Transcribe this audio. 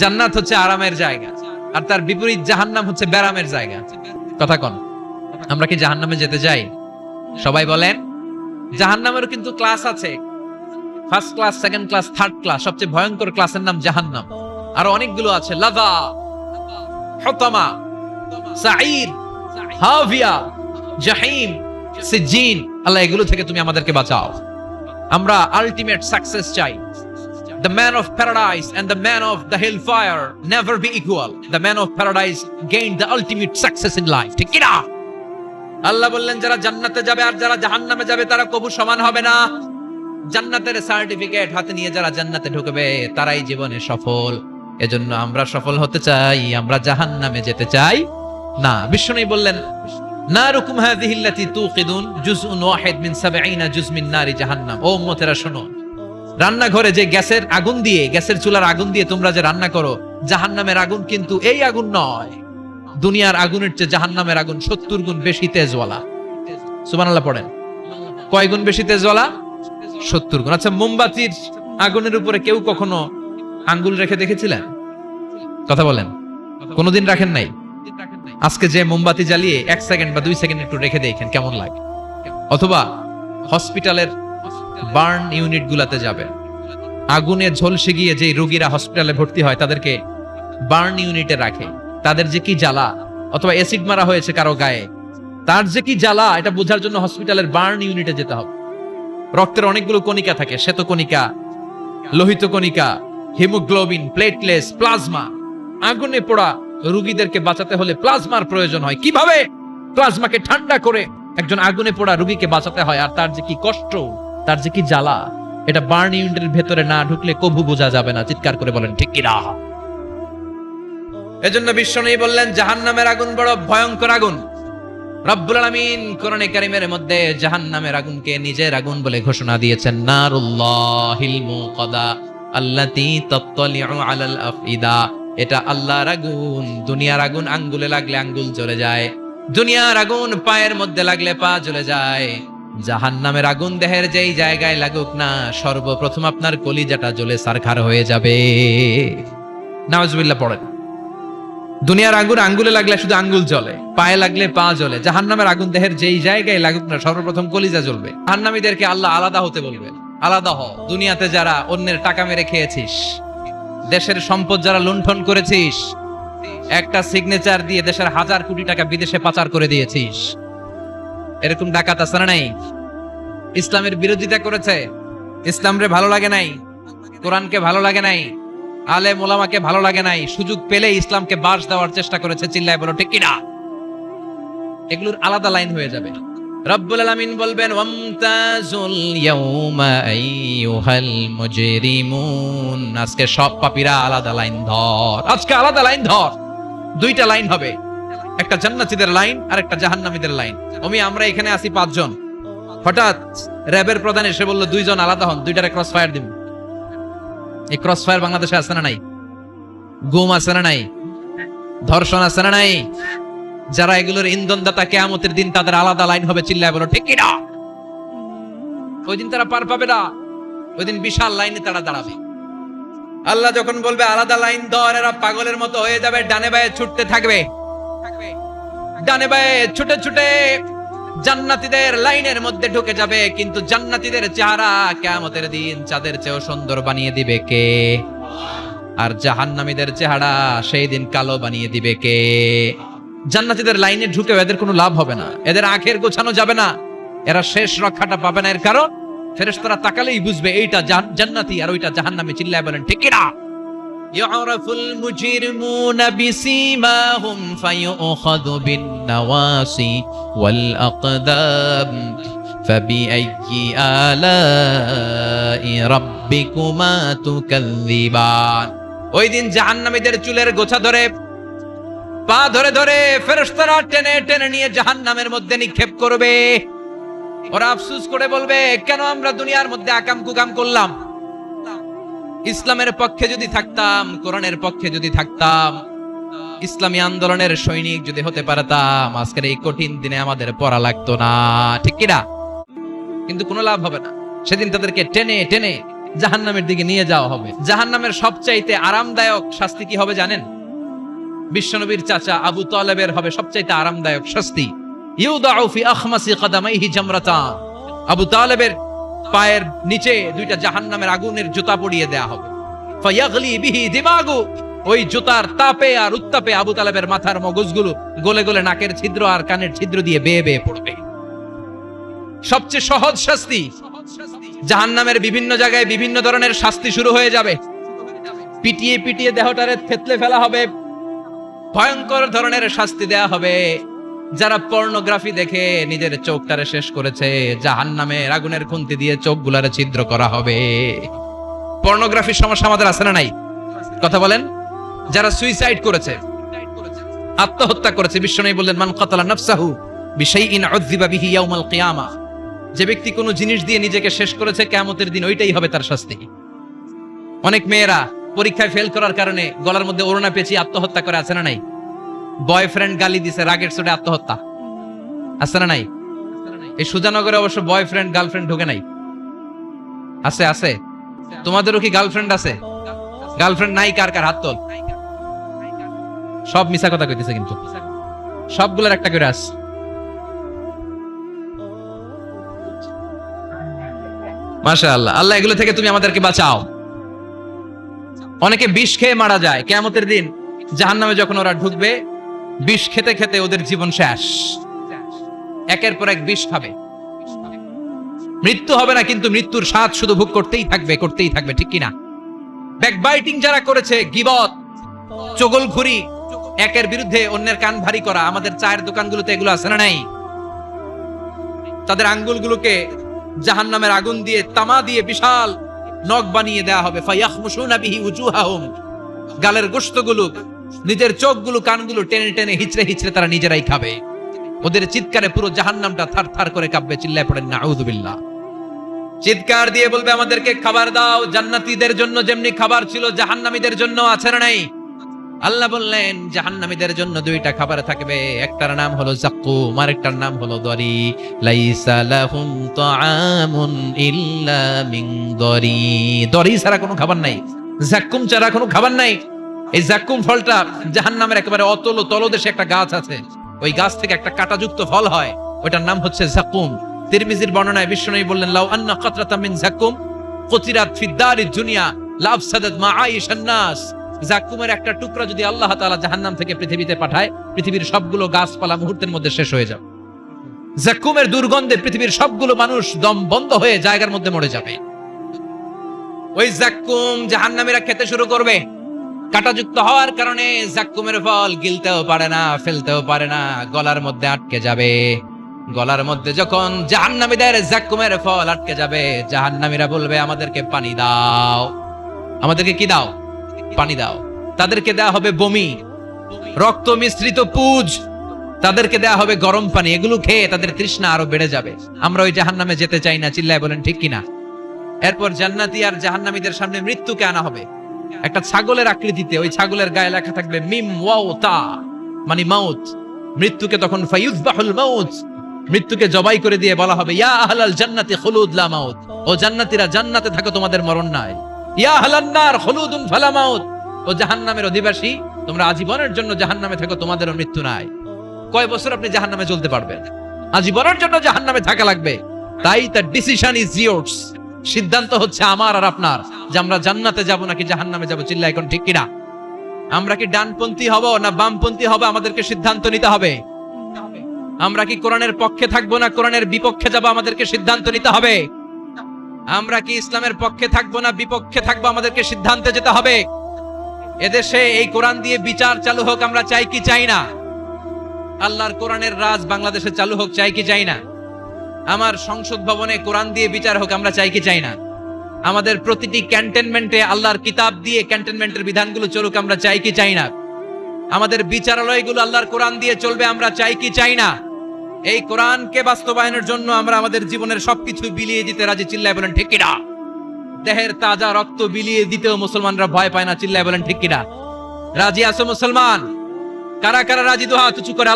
জান্নাত হচ্ছে আরামের জায়গা, আর তার বিপরীত জাহান্নাম হচ্ছে ব্যারামের জায়গা। কথা কন, আমরা কি জাহান্নামে যেতে চাই সবাই বলেন, জাহান্নামেরও কিন্তু ক্লাস আছে। First class second class third class সবচেয়ে ভয়ঙ্কর ক্লাসের নাম জাহান্নাম। আরও অনেকগুলো আছে লাদা হতামা সাঈর হাভিয়া জাহিম সিজিন আল্লাহ এগুলো থেকে তুমি আমাদেরকে বাঁচাও। আমরা আলটিমেট সাকসেস চাই। The man of paradise and the man of the hellfire never be equal. The man of paradise gained the ultimate success in life. ঠিক না? আল্লাহ বললেন, যারা জান্নাতে যাবে আর যারা জাহান্নামে যাবে, তারা কবু সমান হবে না জান্নাতের সার্টিফিকেট হাতে নিয়ে যারা জান্নাতে ঢুকবে, তারাই জীবনে সফল এজন্য আমরা সফল হতে চাই, আমরা জাহান্নামে যেতে চাই না বিষ্ণু বললেন, নারুকুম হাযিহি আল্লাতী তুকিদুন জুজউন ওয়াহিদ মিন 70 জুজ মিন নারি জাহান্নাম ও উম্মতেরা, শোনো রান্নাঘরে যে গ্যাসের আগুন দিয়ে, গ্যাসের চুলার আগুন দিয়ে তোমরা যে রান্না করো, জাহান্নামের আগুন কিন্তু এই আগুন নয়। দুনিয়ার আগুনের চেয়ে জাহান্নামের আগুন সত্তর গুণ বেশি তেজওয়ালা। সুবহানাল্লাহ পড়েন। কয় গুণ বেশি তেজওয়ালা? সত্তর গুণ। আচ্ছা মোমবাতির আগুনের উপরে কেউ কখনো আঙ্গুল রেখে দেখেছিলেন? কথা বলেন। কোনোদিন রাখেন নাই? আজকে যে মোমবাতি জ্বালিয়ে এক সেকেন্ড বা দুই সেকেন্ড একটু রেখে দেখেন, কেমন লাগে? অথবা হসপিটালের বার্ন ইউনিট গুলাতে যাবে। আগুনে ঝলসে গিয়ে যে রোগীরা হসপিটালে ভর্তি হয়, তাদেরকে বার্ন ইউনিটে রাখে। তাদের যে কি জ্বালা, অথবা অ্যাসিড মারা হয়েছে কারও গায়ে, তার যে কি জ্বালা, এটা বোঝার জন্য হসপিটালের বার্ন ইউনিটে যেতে হবে। রক্তের অনেকগুলো কণিকা থাকে শ্বেত কণিকা লোহিত কণিকা হিমোগ্লোবিন, প্লেটলেস, প্লাজমা। আগুনে পোড়া রোগীদেরকে বাঁচাতে হলে প্লাজমার প্রয়োজন হয়। কীভাবে? প্লাজমাকে ঠান্ডা করে একজন আগুনে পোড়া রোগীকে বাঁচাতে হয়, আর তার যে কি কষ্ট তার যে কি জ্বালা? এটা বার্ন ইউনিটের ভেতরে না ঢুকলে কবু বোঝা যাবে না, চিৎকার করে বলেন, ঠিক কিনা এজন্য বিশ্ব নেই বললেন, জাহান্নামের আগুন বড় ভয়ঙ্কর আগুন। রব্বুল আলামিন কোরআনে কারিমের মধ্যে জাহান্নামের আগুনকে নিজের আগুন বলে ঘোষণা দিয়েছেন, নারুল্লাহিল মুকাদা আল্লাতী তাত্তালিউ আলাল আফইদা। এটা আল্লাহর আগুন, দুনিয়ার আগুন, আঙ্গুলে লাগলে আঙ্গুল জ্বলে যায়, দুনিয়ার আগুন পায়ের মধ্যে লাগলে পা জ্বলে যায়। জাহান্নামের আগুন দেহের যেই জায়গায় লাগুক না, সর্বপ্রথম আপনার কলিজাটা জ্বলে সারখার হয়ে যাবে। নাওজুবিল্লাহ পড়েন। দুনিয়ার আগুন আঙ্গুলে লাগলে শুধু আঙ্গুল জ্বলে, পায়ে লাগলে পা জ্বলে, জাহান্নামের আগুন দেহের যেই জায়গায় লাগুক না, সর্বপ্রথম কলিজা জ্বলবে। জাহান্নামীদেরকে আল্লাহ আলাদা হতে বলবে আলাদা হ, দুনিয়াতে যারা অন্যের টাকা মেরে খেয়েছিস, দেশের সম্পদ যারা লুণ্ঠন করেছিস, একটা সিগনেচার দিয়ে দেশের হাজার কোটি টাকা বিদেশে পাচার করে দিয়েছিস এরকম ডাকাত আছে না নাই? ইসলামের বিরোধিতা করেছে। ইসলামরে ভালো লাগে নাই, কোরআনকে ভালো লাগে নাই আলে মোলামাকে ভালো লাগে নাই, সুযোগ পেলে ইসলামকে বাস দেওয়ার চেষ্টা করেছে, চিল্লায় বলো, ঠিক কিনা? এগুলোর আলাদা লাইন হয়ে যাবে। রব্বুল আলামিন বলবেন আজকে সব পাপীরা আলাদা লাইন ধর। আজকে আলাদা লাইন ধর। দুইটা লাইন হবে। একটা জান্নাতীদের লাইন আর একটা জাহান্নামীদের লাইন। আমি আমরা এখানে আছি পাঁচজন। হঠাৎ র্যাবের প্রধান এসে বলল, দুইজন আলাদা হন, দুইটারে ক্রস ফায়ার দিব এই ক্রস ফায়ার বাংলাদেশে আছে না নাই? গুম আছে না নাই? ধর্ষণ আছে না নাই? যারা এগুলোর ইন্ধনদাতা কেয়ামতের দিন তাদের আলাদা লাইন হবে, চিল্লায় বলো, ঠিক কিনা? ওই দিন তারা পার পাবে না। ওই দিন বিশাল লাইনে তারা দাঁড়াবে। আল্লাহ যখন বলবে, আলাদা লাইন ধর, এরা পাগলের মতো হয়ে যাবে, ডানে বায়ে ছুটতে থাকবে। ডানে বায়ে ছুটে ছুটে জান্নাতীদের লাইনের মধ্যে ঢুকে যাবে, কিন্তু জান্নাতীদের চেহারা কেয়ামতের দিন চাঁদের চেয়েও সুন্দর বানিয়ে দিবে কে? আর জাহান্নামীদের চেহারা সেই দিন কালো বানিয়ে দিবে কে? জান্নাতীদের লাইনে ঢুকে এদের কোনো লাভ হবে না, এদের আখের গোছানো যাবে না। এরা শেষ রক্ষাটা পাবে না এর কারণ, ফেরেশতারা তাকালেই বুঝবে, এইটা জান- জান্নাতি আর ওইটা জাহান্নামী, চিল্লায় বলেন, ঠিক না ইউরাফুল মুজরিমুনা বিসীমাহুম ফায়ুখাযু বিন-নাওয়াসি ওয়াল আকদাম ফাবিআইয়ি আলাই রাব্বিকুমা তুকাযযিবান ওই দিন জাহান্নামীদের চুলের গোছা ধরে, পা ধরে ধরে ফেরস্তরা টেনে টেনে নিয়ে জাহান্নামের মধ্যে নিক্ষেপ করবে। ওরা আফসুস করে বলবে, কেন আমরা দুনিয়ার মধ্যে আকাম কুকাম করলাম? ইসলামের পক্ষে যদি থাকতাম, কোরআনের পক্ষে যদি থাকতাম, ইসলামী আন্দোলনের সৈনিক যদি হতে পারতাম, আজকের এই কঠিন দিনে আমাদের পড়া লাগতো না, ঠিক কিনা? কিন্তু কোনো লাভ হবে না। সেদিন তাদেরকে টেনে টেনে জাহান্নামের দিকে নিয়ে যাওয়া হবে। জাহান্নামের সবচাইতে আরামদায়ক শাস্তি কি হবে জানেন? বিশ্বনবীর চাচা আবু তালেবের হবে সবচাইতে আরামদায়ক শাস্তি। ইউদাউ ফি আখমাসি কদামাইহি জামরাতান আবু তালেবের পায়ের নিচে দুইটা জাহান্নামের আগুনের জুতা পরিয়ে দেয়া হবে। ফায়াগলি বিহি দিমাগু, ওই জুতার তাপে আর উত্তাপে আবু তালেবের মাথার মগজগুলো গলে গলে নাকের ছিদ্র আর কানের ছিদ্র দিয়ে বেয়ে বেয়ে পড়বে। সবচেয়ে সহজ শাস্তি, জাহান্নামের বিভিন্ন জায়গায় বিভিন্ন ধরনের শাস্তি শুরু হয়ে যাবে। পিটিয়ে পিটিয়ে দেহটারে থেতলে ফেলা হবে। ভয়ঙ্কর ধরনের শাস্তি দেয়া হবে। যারা পর্নোগ্রাফি দেখে নিজের চোখটারে শেষ করেছে, জাহান্নামের আগুনের খুন্তি দিয়ে চোখগুলারে ছিদ্র করা হবে। পর্নোগ্রাফির সমস্যা আমাদের আছে না নাই? কথা বলেন। যারা সুইসাইড করেছে, আত্মহত্যা করেছে, বিশ্ব নেই বললেন, মান কতলা নফসাহু বিশাইইন উযযিবা বিহি কিয়ামা। যে ব্যক্তি কোনো জিনিস দিয়ে নিজেকে শেষ করেছে, কিয়ামতের দিন ওইটাই হবে তার শাস্তি। অনেক মেয়েরা পরীক্ষায় ফেল করার কারণে গলার মধ্যে ওড়না পেঁচিয়ে আত্মহত্যা করে, আছে না নাই? বয়ফ্রেন্ড গালি দিছে, রাগের চোটে আত্মহত্যা। আছে না নাই? এই সুজানগরে অবশ্য বয়ফ্রেন্ড, গার্লফ্রেন্ড ঢুকে নাই। আছে আছে। তোমাদেরও কি গার্লফ্রেন্ড আছে? গার্লফ্রেন্ড নাই কার কার হাত তোল? সব মিছা কথা কইতেছে কিন্তু। সবগুলোর একটা করে আস মাশা আল্লাহ আল্লাহ এগুলো থেকে তুমি আমাদেরকে বাঁচাও। অনেকে বিষ খেয়ে মারা যায়। কেয়ামতের দিন জাহান্নামে যখন ওরা ঢুকবে বিষ খেতে খেতে ওদের জীবন শেষ। একের পর এক বিষ খাবে। মৃত্যু হবে না, কিন্তু মৃত্যুর স্বাদ শুধু ভোগ করতেই থাকবে করতেই থাকবে, ঠিক কিনা? ব্যাকবাইটিং যারা করেছে, গিবত চগলখুরি একের বিরুদ্ধে অন্যের কান ভারী করা, আমাদের চায়ের দোকানগুলোতে এগুলো আছে না নাই? তাদের আঙ্গুলগুলোকে জাহান্নামের আগুন দিয়ে তামা দিয়ে বিশাল নখ বানিয়ে দেয়া হবে। ফায়াখমুশুনা বিহি উজুহাহুম। গালের গোশতগুলো নিজের চোখগুলো, কানগুলো টেনে টেনে হিচড়ে হিচড়ে তারা নিজেরাই খাবে। ওদের চিৎকারে পুরো জাহান্নামটা থার থার করে কাঁপবে, চিল্লায় পড়েন না আউযুবিল্লাহ চিৎকার দিয়ে বলবে, আমাদেরকে খাবার দাও, জান্নাতীদের জন্য যেমনি খাবার ছিল, জাহান্নামীদের জন্য আছে না নাই? আল্লাহ বললেন, জাহান্নামীদের জন্য দুইটা খাবার থাকবে, একটার নাম হলো জাক্কুম, আরেকটার নাম হলো দরি। লাইসা লাহুম তাআমুন ইল্লা মিন দরি। দরি ছাড়া কোনো খাবার নাই, জাক্কুম ছাড়া কোনো খাবার নাই। এই জাক্কুম ফলটা জাহান্নামের একেবারে অতল তলদেশে একটা গাছ আছে। ওই গাছ থেকে একটা কাঁটাযুক্ত ফল হয় ওটার নাম হচ্ছে জাক্কুম তিরমিজির বর্ণনায় বিশ্বনবী বললেন, লাউ আন্না কাতরাতাম মিন জাক্কুম কুতিরাত ফিদ দারিদ দুনিয়া, লাফসাদাত মাআইশান নাস। জাক্কুমের একটা টুকরা যদি আল্লাহ তাআলা জাহান্নাম থেকে পৃথিবীতে পাঠায়, পৃথিবীর সবগুলো গাছপালা মুহূর্তের মধ্যে শেষ হয়ে যাবে। জাক্কুমের দুর্গন্ধে পৃথিবীর সবগুলো মানুষ দম বন্ধ হয়ে জায়গার মধ্যে মরে যাবে। ওই জাক্কুম জাহান্নামীরা খেতে শুরু করবে। কাটাযুক্ত হওয়ার কারণে জাক্কুমের ফল গিলতেও পারে না, ফেলতেও পারে না, গলার মধ্যে আটকে যাবে। গলার মধ্যে যখন জাহান্নামীদের জাক্কুমের ফল আটকে যাবে, জাহান্নামীরা বলবে, আমাদেরকে পানি দাও। আমাদেরকে কি দাও? পানি দাও। তাদেরকে দেয়া হবে বমি, রক্ত মিশ্রিত পুজ। তাদেরকে দেয়া হবে গরম পানি। এগুলো খেয়ে তাদের তৃষ্ণা আরও বেড়ে যাবে। আমরা ওই জাহান্নামে যেতে চাই না, চিল্লায় বলেন, ঠিক কিনা? এরপর জান্নাতি আর জাহান্নামীদের সামনে মৃত্যুকে আনা হবে। একটা ছাগলের আকৃতিতে ওই ছাগলের গায়ে লেখা থাকবে, মিম ওয়াও তা মানে মাউত। মৃত্যুকে তখন ফায়ুযবাহুল মাউত। মৃত্যুকে জবাই করে দিয়ে বলা হবে, ইয়া আহলাল জান্নাতি খুলুদ লা মাউত। ও জান্নাতীরা, জান্নাতে থাকো, তোমাদের মরণ নাই। ইয়া আহলান নার, খুলুদুন ফালা মাউত। ও জাহান্নামের অধিবাসী, তোমরা আজীবনের জন্য জাহান্নামে থাকো, তোমাদেরও মৃত্যু নাই। কয় বছর আপনি জাহান্নামে চলতে পারবেন? আজীবনের জন্য জাহান্নামে থাকা লাগবে। তাই তার ডিসিশন ইজ ইয়োর্স সিদ্ধান্ত হচ্ছে আমার আর আপনার, যে আমরা জান্নাতে যাব নাকি জাহান্নামে যাব চিল্লা এখন ঠিক কিনা? আমরা কি ডানপন্থী হব না বামপন্থী হব? আমাদেরকে সিদ্ধান্ত নিতে হবে। আমরা কি কোরআনের পক্ষে থাকব না কোরআনের বিপক্ষে যাব? আমাদেরকে সিদ্ধান্ত নিতে হবে। আমরা কি ইসলামের পক্ষে থাকব না বিপক্ষে থাকব? আমাদেরকে সিদ্ধান্তে যেতে হবে। এদেশে এই কোরআন দিয়ে বিচার চালু হোক, আমরা চাই কি চাই না? আল্লাহর কোরআনের রাজ বাংলাদেশে চালু হোক, চাই কি চাই না? আমার সংসদ ভবনে কোরআন দিয়ে বিচার হোক, আমরা চাই কি চাই না? আমাদের প্রতিটি ক্যান্টনমেন্টে আল্লাহর কিতাব দিয়ে ক্যান্টনমেন্টের বিধানগুলো চলুক, আমরা চাই কি চাই না? আমাদের বিচারালয়গুলো আল্লাহর কোরআন দিয়ে চলবে, আমরা চাই কি চাই না? এই কোরআনকে বাস্তবায়নের জন্য আমরা আমাদের জীবনের সবকিছু বিলিয়ে দিতে রাজি, চিল্লায় বলেন, ঠিক কিনা দেহের তাজা রক্ত বিলিয়ে দিতেও মুসলমানরা ভয় পায় না, চিল্লায় বলেন, ঠিক কিনা রাজি আছো মুসলমান? কারা কারা রাজি দোহা তুচু করে